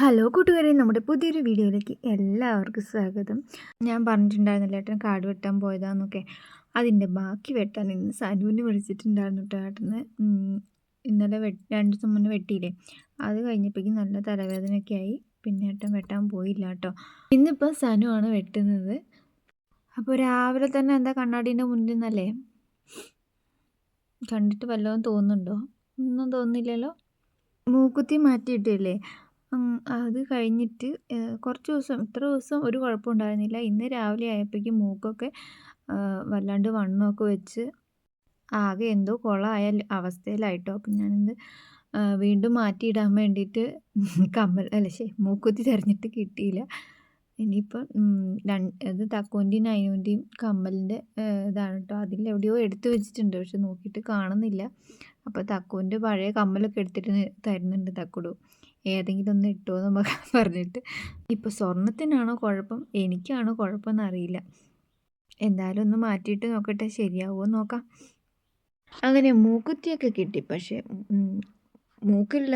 Hello കൂട്ടുകാരെ നമ്മുടെ പുതിയൊരു വീഡിയോയിലേക്ക് എല്ലാവർക്കും സ്വാഗതം. ഞാൻ പറഞ്ഞിട്ടുണ്ടായിരുന്നില്ല ഏട്ടൻ കാട് വെട്ടാൻ പോയതാന്നൊക്കെ? അതിന്റെ ബാക്കി വെട്ടാൻ ഇന്ന് സനുവിന് വിളിച്ചിട്ടുണ്ടായിരുന്നു കേട്ടോ ഏട്ടന്. ഇന്നലെ വെ രണ്ട് ദിവസം മുന്നേ വെട്ടിയില്ലേ? അത് കഴിഞ്ഞപ്പോഴേക്കും നല്ല തലവേദനയൊക്കെ ആയി. പിന്നെ ഏട്ടൻ വെട്ടാൻ പോയില്ല കേട്ടോ. ഇന്നിപ്പോൾ സനു ആണ് വെട്ടുന്നത്. അപ്പോൾ രാവിലെ തന്നെ എന്താ കണ്ണാടീന്റെ മുന്നിൽ നിന്നല്ലേ? കണ്ടിട്ട് വല്ലതും തോന്നുന്നുണ്ടോ? ഒന്നും തോന്നില്ലല്ലോ മൂക്കുത്തി മാറ്റിയിട്ടില്ലേ? അത് കഴിഞ്ഞിട്ട് കുറച്ച് ദിവസം ഇത്ര ദിവസം ഒരു കുഴപ്പമുണ്ടായിരുന്നില്ല ഇന്ന് രാവിലെ ആയപ്പോഴേക്കും മൂക്കൊക്കെ വല്ലാണ്ട് വണ്ണമൊക്കെ വെച്ച് ആകെ എന്തോ കുളമായ അവസ്ഥയിലായിട്ടോ. അപ്പം ഞാനിത് വീണ്ടും മാറ്റിയിടാൻ വേണ്ടിയിട്ട് കമ്മൽ അല്ല ശേ മൂക്കുത്തി തിരഞ്ഞിട്ട് കിട്ടിയില്ല. ഇനിയിപ്പം രണ്ട് ഇത് തക്കോന്റെയും നൈനൂന്റെയും കമ്മലിന്റെ ഇതാണ് കേട്ടോ അതിലെവിടെയോ എടുത്തു വെച്ചിട്ടുണ്ട് പക്ഷെ നോക്കിയിട്ട് കാണുന്നില്ല. അപ്പോൾ തക്കോന്റെ പഴയ കമ്മലൊക്കെ എടുത്തിട്ട് തരുന്നുണ്ട് തക്കുടു. ഏതെങ്കിലും ഒന്ന് ഇട്ടോ എന്ന് പറഞ്ഞിട്ട്. ഇപ്പോൾ സ്വർണത്തിനാണോ കുഴപ്പം? എനിക്കാണോ കുഴപ്പമെന്ന് അറിയില്ല. എന്തായാലും ഒന്ന് മാറ്റിയിട്ട് നോക്കട്ടെ. ശരിയാവുമോ നോക്കാം. അങ്ങനെ മൂക്കുത്തിയൊക്കെ കിട്ടി. പക്ഷേ മൂക്കില്ല.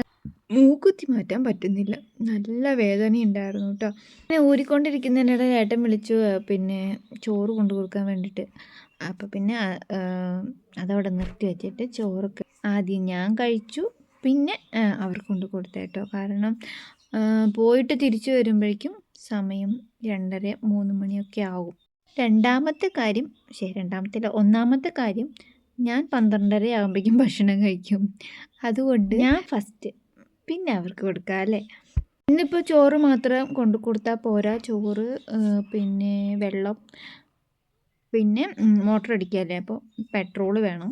മൂക്കുത്തി മാറ്റാൻ പറ്റുന്നില്ല. നല്ല വേദന ഉണ്ടായിരുന്നു കേട്ടോ. പിന്നെ ഊരിക്കൊണ്ടിരിക്കുന്നതിനിടെ ഏട്ടൻ വിളിച്ചു പിന്നെ ചോറ് കൊണ്ടു കൊടുക്കാൻ വേണ്ടിയിട്ട്. അപ്പോൾ പിന്നെ അതവിടെ നിർത്തി വെച്ചിട്ട് ചോറൊക്കെ ആദ്യം ഞാൻ കഴിച്ചു. പിന്നെ അവർക്ക് കൊണ്ട് കൊടുത്തേട്ടോ കാരണം പോയിട്ട് തിരിച്ചു വരുമ്പോഴേക്കും സമയം രണ്ടര മൂന്ന് മണിയൊക്കെ ആകും രണ്ടാമത്തെ കാര്യം ശരി രണ്ടാമത്തെ ഒന്നാമത്തെ കാര്യം ഞാൻ പന്ത്രണ്ടര ആകുമ്പോഴേക്കും ഭക്ഷണം കഴിക്കും. അതുകൊണ്ട് ഞാൻ ഫസ്റ്റ് പിന്നെ അവർക്ക് കൊടുക്കാം അല്ലേ? ഇന്നിപ്പോൾ ചോറ് മാത്രം കൊണ്ടു കൊടുത്താൽ പോരാ. ചോറ് പിന്നെ വെള്ളം പിന്നെ മോട്ടർ അടിക്കാമല്ലേ അപ്പോൾ പെട്രോൾ വേണം.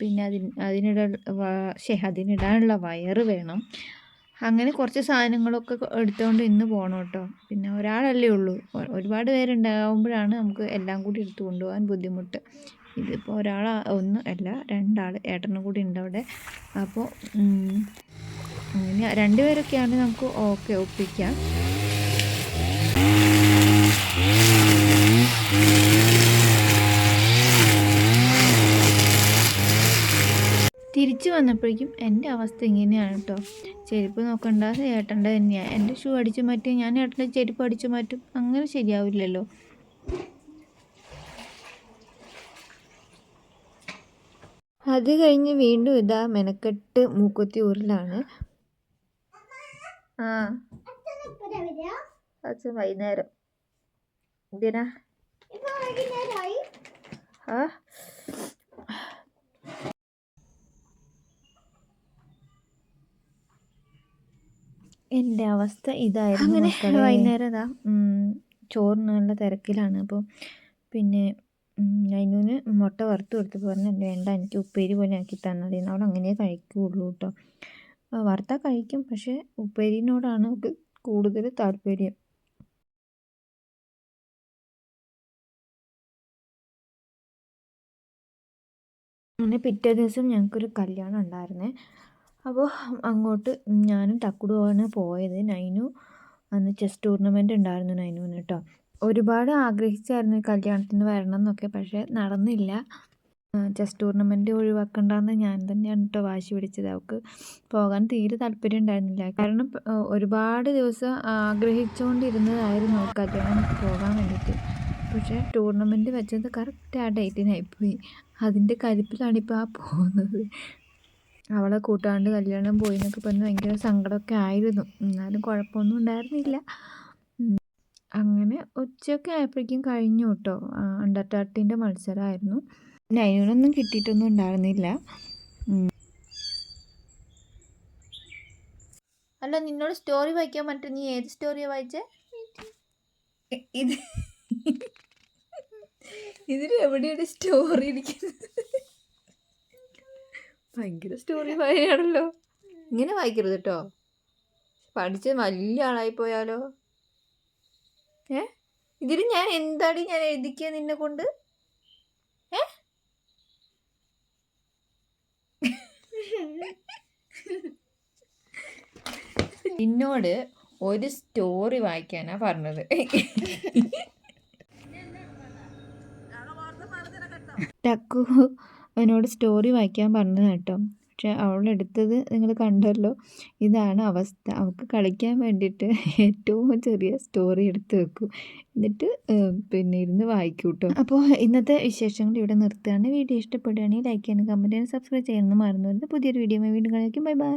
പിന്നെ അതിന് അതിനിട ശേ അതിനിടാനുള്ള വയറ് വേണം. അങ്ങനെ കുറച്ച് സാധനങ്ങളൊക്കെ എടുത്തുകൊണ്ട് ഇന്ന് പോകണം കേട്ടോ പിന്നെ ഒരാളല്ലേ ഉള്ളൂ. ഒരുപാട് പേരുണ്ടാകുമ്പോഴാണ് നമുക്ക് എല്ലാം കൂടി എടുത്തു കൊണ്ടുപോകാൻ ബുദ്ധിമുട്ട്. ഇതിപ്പോൾ ഒരാൾ ഒന്ന് അല്ല രണ്ടാൾ ഏട്ടനും കൂടി ഉണ്ട് അവിടെ. അപ്പോൾ അങ്ങനെ രണ്ടുപേരൊക്കെയാണ് നമുക്ക് ഓക്കെ ഒപ്പിക്കാം. തിരിച്ചു വന്നപ്പോഴേക്കും എന്റെ അവസ്ഥ ഇങ്ങനെയാണ് കേട്ടോ. ചെരുപ്പ് നോക്കണ്ട ഏട്ടന്റെ തന്നെയാണ് എന്റെ ഷൂ അടിച്ചു മാറ്റി ഞാൻ ഏട്ടന്റെ ചെരുപ്പ് അടിച്ചു മാറ്റും. അങ്ങനെ ശരിയാവില്ലല്ലോ. അത് കഴിഞ്ഞ് വീണ്ടും ഇതാ മെനക്കെട്ട് മൂക്കുത്തി ഊരിലാണ്. ആ. അച്ഛൻ വൈകുന്നേരം. എന്തിനാ? ആ? എന്റെ അവസ്ഥ ഇതായിരുന്നു അങ്ങനെ വൈകുന്നേരം ഇതാ ചോറിനുള്ള തിരക്കിലാണ്. അപ്പോൾ പിന്നെ അതിനൂന് മുട്ട വറുത്ത് കൊടുത്ത് പറഞ്ഞു വേണ്ട എനിക്ക് ഉപ്പേരി പോലെ ആക്കി തന്നാൽ മതി. അവൾ അങ്ങനെ കഴിക്കുകയുള്ളൂ കേട്ടോ വറുത്താൽ കഴിക്കും പക്ഷേ ഉപ്പേരിനോടാണ് കൂടുതൽ താല്പര്യം. അങ്ങനെ പിറ്റേ ദിവസം ഞങ്ങൾക്കൊരു കല്യാണം ഉണ്ടായിരുന്നേ. അപ്പോൾ അങ്ങോട്ട് ഞാനും തക്കുടുവാണ് പോയത് നൈനു. അന്ന് ചെസ് ടൂർണമെന്റ് ഉണ്ടായിരുന്നു നൈനുവിന് കേട്ടോ. ഒരുപാട് ആഗ്രഹിച്ചായിരുന്നു കല്യാണത്തിന് വരണം എന്നൊക്കെ പക്ഷേ നടന്നില്ല. ചെസ് ടൂർണമെന്റ് ഒഴിവാക്കണ്ടെന്ന് ഞാൻ തന്നെയാണ് കേട്ടോ വാശി പിടിച്ചത്. അവൾക്ക് പോകാൻ തീരെ താല്പര്യം ഉണ്ടായിരുന്നില്ല. കാരണം ഒരുപാട് ദിവസം ആഗ്രഹിച്ചുകൊണ്ടിരുന്നതായിരുന്നു കല്യാണം പോകാൻ വേണ്ടിയിട്ട്. പക്ഷേ ടൂർണമെന്റ് വെച്ചത് കറക്റ്റ് ആ ഡേറ്റിനായിപ്പോയി. അതിന്റെ കരുപ്പിലാണിപ്പോൾ ആ പോകുന്നത്. അവളെ കൂട്ടാണ്ട് കല്യാണം പോയി എന്നൊക്കെ പറഞ്ഞ് ഭയങ്കര സങ്കടമൊക്കെ ആയിരുന്നു. എന്നാലും കുഴപ്പമൊന്നും ഉണ്ടായിരുന്നില്ല. അങ്ങനെ ഉച്ചയൊക്കെ ആയപ്പോഴേക്കും കഴിഞ്ഞു കേട്ടോ. അണ്ടർ തേർട്ടീന്റെ മത്സരമായിരുന്നു. നൈനൊന്നും കിട്ടിയിട്ടൊന്നും ഉണ്ടായിരുന്നില്ല. അല്ല നിന്നോട് സ്റ്റോറി വായിക്കാൻ പറ്റും നീ ഏത് സ്റ്റോറിയാണ് വായിച്ചേ? ഇത് ഇതിൽ എവിടെയാണ് സ്റ്റോറി ഇരിക്കുന്നത്? ഭയങ്കര സ്റ്റോറി വായനയാണല്ലോ ഇങ്ങനെ വായിക്കരുത് കേട്ടോ പഠിച്ച് വലിയ ആളായി പോയാലോ? ഏ? ഇതിൽ ഞാൻ എന്താടി ഞാൻ എഴുതിക്കുക നിന്നെ കൊണ്ട്? ഏ? നിന്നോട് ഒരു സ്റ്റോറി വായിക്കാനാ പറഞ്ഞത്. ടക്കു. അവനോട് സ്റ്റോറി വായിക്കാൻ പറഞ്ഞത് കേട്ടോ. പക്ഷെ അവളെടുത്തത് നിങ്ങൾ കണ്ടല്ലോ. ഇതാണ് അവസ്ഥ. അവൾക്ക് കളിക്കാൻ വേണ്ടിയിട്ട് ഏറ്റവും ചെറിയ സ്റ്റോറി എടുത്ത് വെക്കും. എന്നിട്ട് പിന്നെ ഇരുന്ന് വായിക്കും കേട്ടോ അപ്പോൾ ഇന്നത്തെ വിശേഷങ്ങൾ ഇവിടെ നിർത്തുകയാണ്. വീഡിയോ ഇഷ്ടപ്പെടുകയാണെങ്കിൽ ലൈക്ക് ചെയ്യാനും കമന്റ് ചെയ്യാനും സബ്സ്ക്രൈബ് ചെയ്യാനും മറന്നു വരുന്നത് പുതിയൊരു വീഡിയോ വീണ്ടും കളിക്കും ബൈ ബൈ